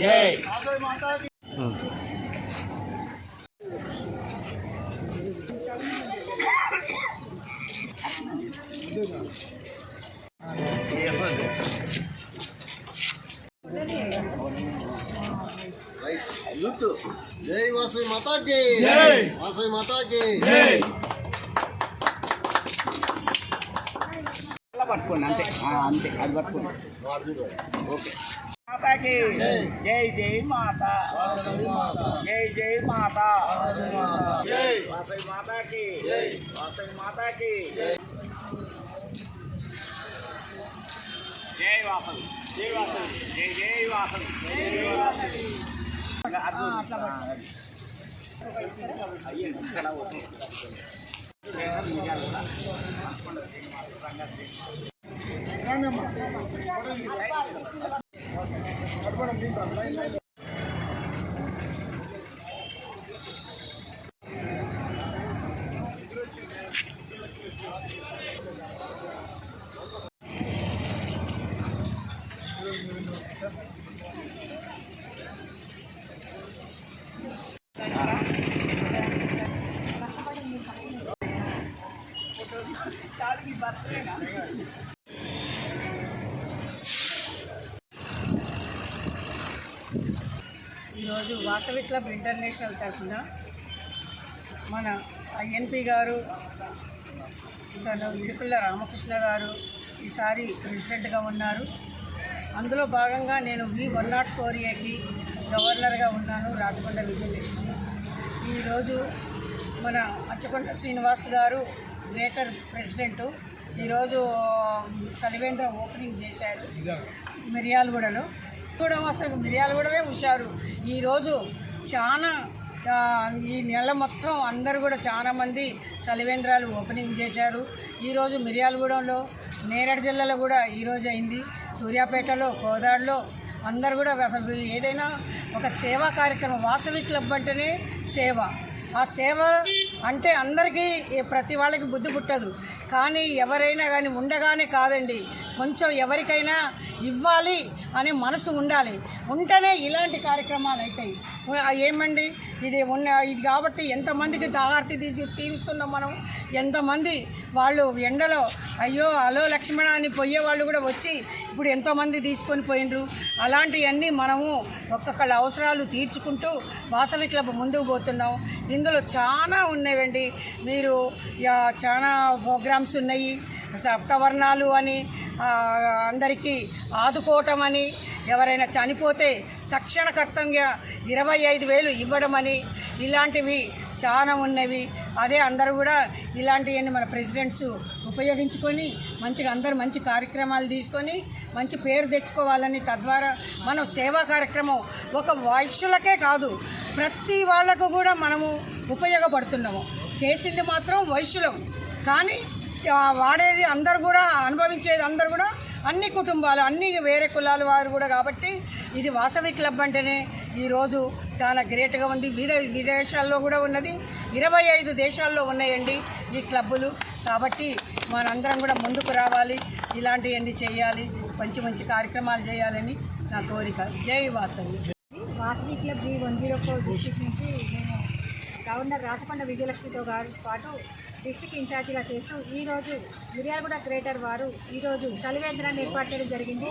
జై! యూత్ జై వాసవి మాతాకి మాతాకి పట్టుకోండి అంతే. అంతే. అది పట్టుకోండి. ఓకే. మాతాకి జై. జై మాత. జై జై మాత. వాసవి మాతాకి. వాసవి మాతాకి. జై. వాసవి. జై వాసవి. జై జై వాసవి. జై వాసవి. అయ్యండి Tadi baterai ఈరోజు వాసవి క్లబ్ ఇంటర్నేషనల్ తరఫున మన ఐఎన్పి గారు తను ఇడుకుల రామకృష్ణ గారు ఈసారి ప్రెసిడెంట్గా ఉన్నారు. అందులో భాగంగా నేను వి వన్ నాట్ ఫోర్ ఏకి గవర్నర్గా ఉన్నాను రాచకొండ విజయలక్ష్మి. ఈరోజు మన అచ్చకొండ శ్రీనివాస్ గారు గ్రేటర్ ప్రెసిడెంటు. ఈరోజు సలివేంద్ర ఓపెనింగ్ చేశారు మిర్యాలగూడలో. కూడా అసలు మిరియాలు కూడా ఉషారు ఈరోజు చాలా ఈ నెల మొత్తం అందరూ కూడా చాలా మంది చలివేంద్రాలు ఓపెనింగ్ చేశారు. ఈరోజు మిర్యాలగూడెంలో నేరేడు జిల్లాలో కూడా ఈరోజు అయింది. సూర్యాపేటలో కోదాడులో అందరు కూడా అసలు ఏదైనా ఒక సేవా కార్యక్రమం వాసవి క్లబ్ అంటేనే సేవ. ఆ సేవ అంటే అందరికీ ప్రతి వాళ్ళకి బుద్ధి పుట్టదు. కానీ ఎవరైనా కానీ ఉండగానే కాదండి. కొంచెం ఎవరికైనా ఇవ్వాలి అనే మనసు ఉండాలి. ఉంటేనే ఇలాంటి కార్యక్రమాలు అవుతాయి. ఏమండి? ఇది ఉన్న ఇది కాబట్టి ఎంతమందికి దాహార్తి తీసి తీరుస్తున్నాం మనం? ఎంతమంది వాళ్ళు ఎండలో అయ్యో అలో లక్ష్మణ అని పోయే వాళ్ళు కూడా వచ్చి ఇప్పుడు ఎంతోమంది తీసుకొని పోయినరు అలాంటివన్నీ మనము ఒక్కొక్కళ్ళ అవసరాలు తీర్చుకుంటూ వాసవి క్లబ్ ముందుకు పోతున్నాం. ఇందులో చాలా ఉన్నాయి. ఉన్నాయండి మీరు చాలా ప్రోగ్రామ్స్ ఉన్నాయి. సప్తవర్ణాలు అని అందరికీ ఆదుకోవటం అని ఎవరైనా చనిపోతే తక్షణ కర్తంగా ఇరవై ఐదు వేలు ఇవ్వడమని ఇలాంటివి చాలా ఉన్నవి. అదే అందరూ కూడా ఇలాంటివన్నీ మన ప్రెసిడెంట్స్ ఉపయోగించుకొని మంచిగా అందరూ మంచి కార్యక్రమాలు తీసుకొని మంచి పేరు తెచ్చుకోవాలని తద్వారా మనం సేవా కార్యక్రమం ఒక వైశ్యులకే కాదు ప్రతి వాళ్ళకు కూడా మనము ఉపయోగపడుతున్నాము. చేసింది మాత్రం వైశ్యులం కానీ వాడేది అందరు కూడా అనుభవించేది అందరు కూడా అన్ని కుటుంబాలు అన్ని వేరే కులాల వారు కూడా కాబట్టి ఇది వాసవి క్లబ్ అంటేనే ఈరోజు చాలా గ్రేట్గా ఉంది. విదే విదేశాల్లో కూడా ఉన్నది. ఇరవై ఐదు దేశాల్లో ఉన్నాయండి ఈ క్లబ్బులు. కాబట్టి మనందరం కూడా ముందుకు రావాలి. ఇలాంటివన్నీ చేయాలి. మంచి మంచి కార్యక్రమాలు చేయాలని నా కోరిక. జై Vasavi. Vasavi club B one zero four district నుంచి నేను గవర్నర్ రాచకొండ విజయలక్ష్మితో గారు పాటు డిస్టిక్ ఇన్ఛార్జిగా చేస్తూ ఈరోజు మిర్యాలగూడ గ్రేటర్ వారు ఈరోజు చలివేంద్రాన్ని ఏర్పాటు చేయడం జరిగింది.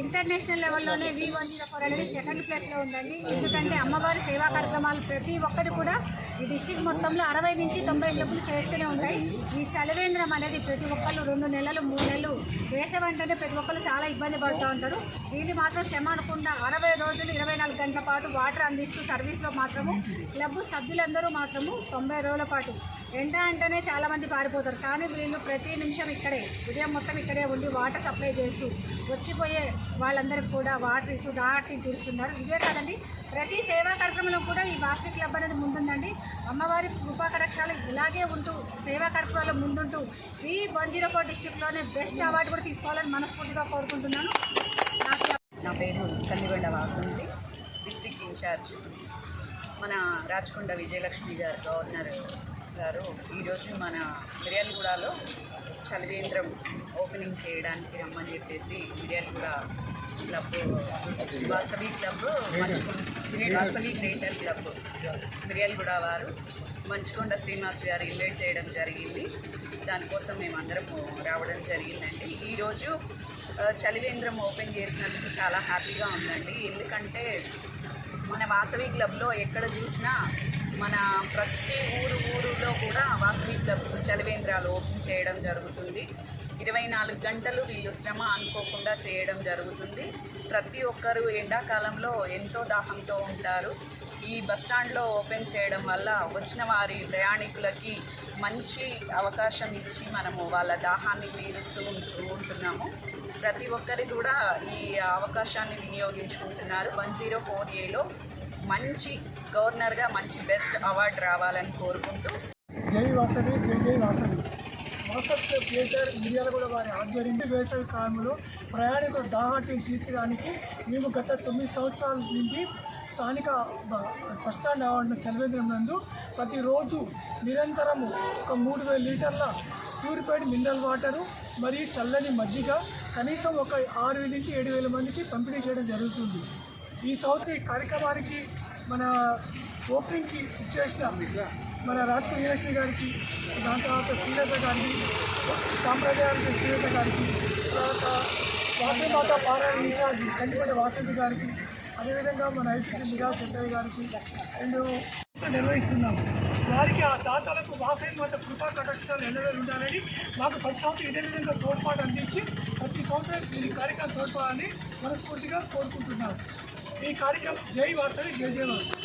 ఇంటర్నేషనల్ లెవెల్లోనే వి వన్ అనేది సెకండ్ ప్లేస్లో ఉందండి. ఎందుకంటే అమ్మవారి సేవా కార్యక్రమాలు ప్రతి ఒక్కటి కూడా ఈ డిస్టిక్ మొత్తంలో అరవై నుంచి తొంభై క్లబ్లు చేస్తూనే ఉంటాయి. ఈ చలివేంద్రం అనేది ప్రతి ఒక్కళ్ళు రెండు నెలలు మూడు నెలలు వేసవి అంటేనే ప్రతి ఒక్కళ్ళు చాలా ఇబ్బంది పడుతూ ఉంటారు. వీళ్ళు మాత్రం శ్రమ అనకుండా అరవై రోజులు ఇరవై నాలుగు గంటల పాటు వాటర్ అందిస్తూ సర్వీస్లో మాత్రము క్లబ్ సభ్యులందరూ మాత్రము తొంభై రోజుల పాటు ఎండ అంటేనే చాలా మంది పారిపోతారు. కానీ వీళ్ళు ప్రతి నిమిషం ఇక్కడే ఉదయం మొత్తం ఇక్కడే ఉండి వాటర్ సప్లై చేస్తూ వచ్చిపోయే వాళ్ళందరికీ కూడా వాటర్ ఇస్తూ దాటి తీరుస్తున్నారు. ఇదే కాదండి ప్రతి సేవా కార్యక్రమంలో కూడా ఈ వాసవి క్లబ్ అనేది ముందుందండి. అమ్మవారి కృపాకరక్షాలు ఇలాగే ఉంటూ సేవా కార్యక్రమాల్లో ముందుంటూ ఈ వన్ జీరో ఫోర్ డిస్టిక్లోనే బెస్ట్ అవార్డు కూడా తీసుకోవాలని మనస్ఫూర్తిగా కోరుకుంటున్నాను. నాకు నా పేరు కల్లిబండ వాసంతి డిస్టిక్ ఇన్ఛార్జ్ మన రాచకొండ విజయలక్ష్మి గారు గవర్నర్ గారు ఈరోజు మన మిర్యాలగూడలో చలివేంద్రం ఓపెనింగ్ చేయడానికి రమ్మని చెప్పేసి Miryalaguda club Vasavi club Vasavi greater club. Miryalaguda వారు మంచుకొండ శ్రీనివాస్ గారు ఇన్వైట్ చేయడం జరిగింది. దానికోసం మేమందరము రావడం జరిగిందండి. ఈరోజు చలివేంద్రం ఓపెన్ చేసినందుకు చాలా హ్యాపీగా ఉందండి. ఎందుకంటే మన వాసవి క్లబ్లో ఎక్కడ చూసినా మన ప్రతి ఊరు ఊరులో కూడా వాసవి క్లబ్స్ చలివేంద్రాలు ఓపెన్ చేయడం జరుగుతుంది. ఇరవై నాలుగు గంటలు వీళ్ళు శ్రమ అనుకోకుండా చేయడం జరుగుతుంది. ప్రతి ఒక్కరు ఎండాకాలంలో ఎంతో దాహంతో ఉంటారు. ఈ బస్ స్టాండ్లో ఓపెన్ చేయడం వల్ల వచ్చిన వారి ప్రయాణికులకి మంచి అవకాశం ఇచ్చి మనము వాళ్ళ దాహాన్ని తీరుస్తూ ఉంచు ఉంటున్నాము. ప్రతి ఒక్కరి కూడా ఈ అవకాశాన్ని వినియోగించుకుంటున్నారు. వన్ జీరో ఫోర్ ఏలో మంచి గవర్నర్గా మంచి బెస్ట్ అవార్డు రావాలని కోరుకుంటూ. జై వాసవి జై జై వాసవి. వాసవ్ థియేటర్ కూడా వారి ఆధ్వర్యంలో వేసవి కాలంలో ప్రయాణికుల దాహాటిని తీర్చడానికి మేము గత తొమ్మిది సంవత్సరాల నుండి స్థానిక బస్ బస్టాండ్ ఆవరణ చలివేంద్రం నందు ప్రతిరోజు నిరంతరము ఒక మూడు వేల లీటర్ల ప్యూరిఫైడ్ మినరల్ వాటరు మరియు చల్లని మజ్జిగ కనీసం ఒక ఆరు వేల నుంచి ఏడు వేల మందికి పంపిణీ చేయడం జరుగుతుంది. ఈ సంవత్సరం ఈ కార్యక్రమానికి మన ఓపెనింగ్కి ఇచ్చేసిన మన రాజకీయ వీరలక్ష్మి గారికి దాని తర్వాత శ్రీలత గారికి సాంప్రదాయానికి శ్రీలత గారికి తర్వాత వాసవిమాత పారాయణ ఇన్ఛార్జి కంటిపల్లి వాసంతి గారికి అదేవిధంగా మన ఐసీసీ నిరాజ్ సెంటర్ గారికి అండ్ నిర్వహిస్తున్నాము వారికి ఆ దాతలకు వాసవి మాత కృపా కటాక్షాలు ఎన్నడూ ఉండాలని మాకు ప్రతి సంవత్సరం ఇదే విధంగా తోడ్పాటు అందించి ప్రతి సంవత్సరం ఈ కార్యక్రమం తోడ్పడాలని మనస్ఫూర్తిగా కోరుకుంటున్నాము ఈ కార్యక్రమం జై వాసవి జై జయ వాసవి.